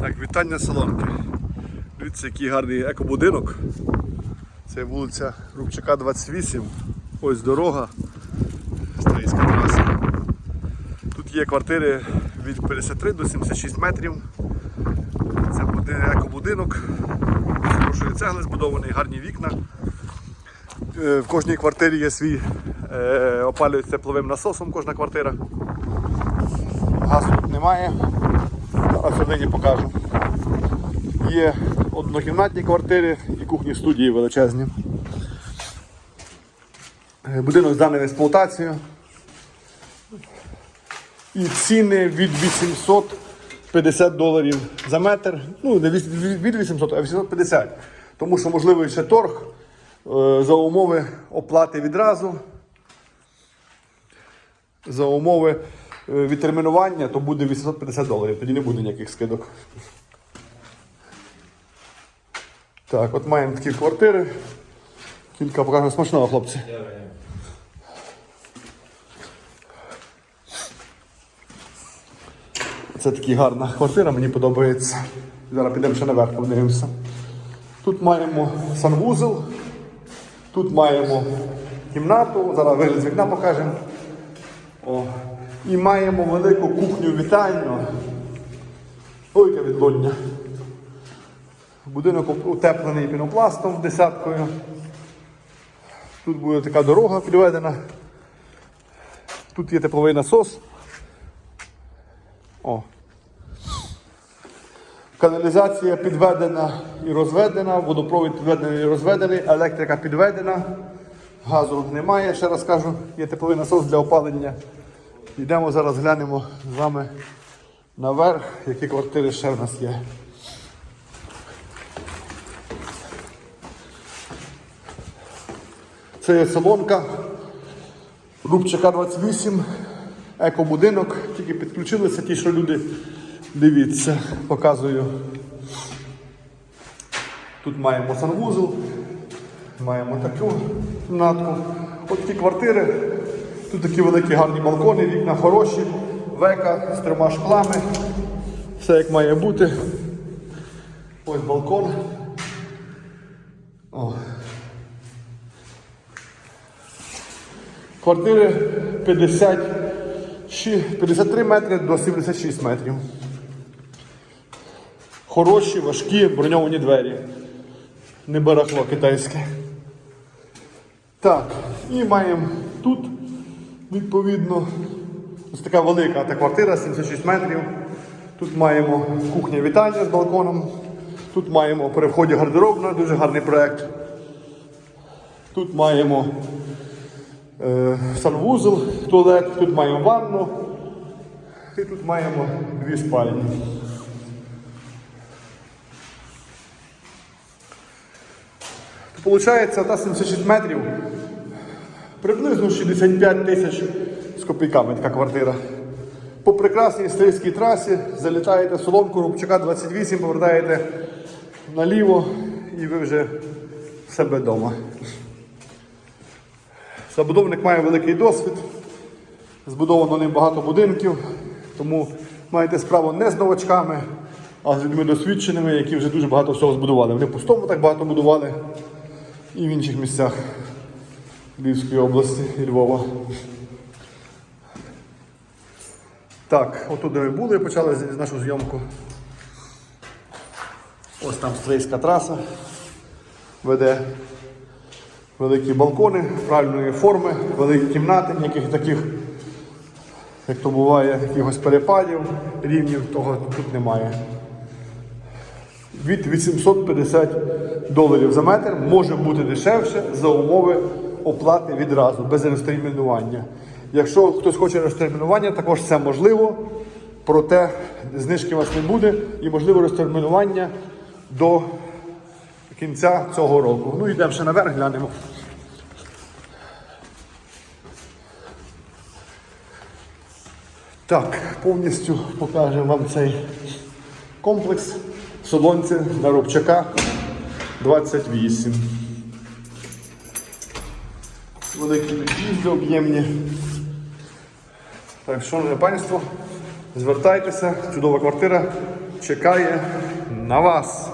Так, вітання Солонки. Дивіться, який гарний екобудинок. Це вулиця Рубчака 28. Ось дорога. Стрийська траса. Тут є квартири від 53 до 76 метрів. Це екобудинок. Хорошої цегли збудований, гарні вікна. Е, В кожній квартирі є свій е, опалюється тепловим насосом кожна квартира. Газу тут немає. А сьогодні покажу. Є однокімнатні квартири і кухні студії величезні. Е, Будинок зданий в експлуатацію. І ціни від 850 доларів за метр. Ну, не від від 800, а 850. Тому що можливий ще торг е, за умови оплати відразу. За умови відтермінування, то буде 850 доларів, тоді не буде ніяких скидок. Так, от маємо такі квартири. Кілька покажу смачного, хлопці. Це така гарна квартира, мені подобається. Зараз підемо ще наверх, подивимося. Тут маємо санвузол, тут маємо кімнату, зараз вигляд з вікна покажемо. І маємо велику кухню вітальню. Ой, яке відлуння. Будинок утеплений пінопластом десяткою. Тут буде така дорога підведена. Тут є тепловий насос. О. Каналізація підведена і розведена, водопровід підведений і розведений, електрика підведена, газу немає, ще раз кажу, є тепловий насос для опалення. Йдемо зараз глянемо з вами наверх, які квартири ще в нас є. Це є салонка Рубчака 28, екобудинок, тільки підключилися ті, що люди. Дивіться, показую. Тут маємо санвузол, маємо таку кімнатку. От ті квартири. Тут такі великі гарні балкони, вікна хороші, века з трьома шклами. Все як має бути. Ось балкон. О. Квартири 50, 53 метри до 76 метрів. Хороші, важкі, броньовані двері. Не барахло китайське. Так, і маємо тут, відповідно, ось така велика та квартира, 76 метрів. Тут маємо кухня вітальня з балконом. Тут маємо при вході гардеробна, дуже гарний проєкт. Тут маємо е, санвузол, туалет, тут маємо ванну. І тут маємо дві спальні. Получається, та 76 метрів, приблизно 65 тисяч з копійками така квартира. По прекрасній стрийській трасі залітаєте в соломку Рубчака 28, повертаєте наліво і ви вже в себе вдома. Забудовник має великий досвід, збудовано ним багато будинків, тому маєте справу не з новачками, а з людьми досвідченими, які вже дуже багато всього збудували. Вони пустому так багато будували і в інших місцях Львівської області Львова. Так, отут ми були, почали нашу зйомку. Ось там стрийська траса веде великі балкони правильної форми, великі кімнати, ніяких таких, як то буває, якихось перепадів, рівнів того тут немає. Від 850 доларів за метр може бути дешевше за умови оплати відразу, без розтермінування. Якщо хтось хоче розтермінування, також це можливо, проте знижки у вас не буде і можливо розтермінування до кінця цього року. Ну йдемо ще наверх, глянемо. Так, повністю покажемо вам цей комплекс Солонці на Рубчака 28. Великі під'їзди об'ємні. Так, шановне панство, звертайтеся, чудова квартира чекає на вас.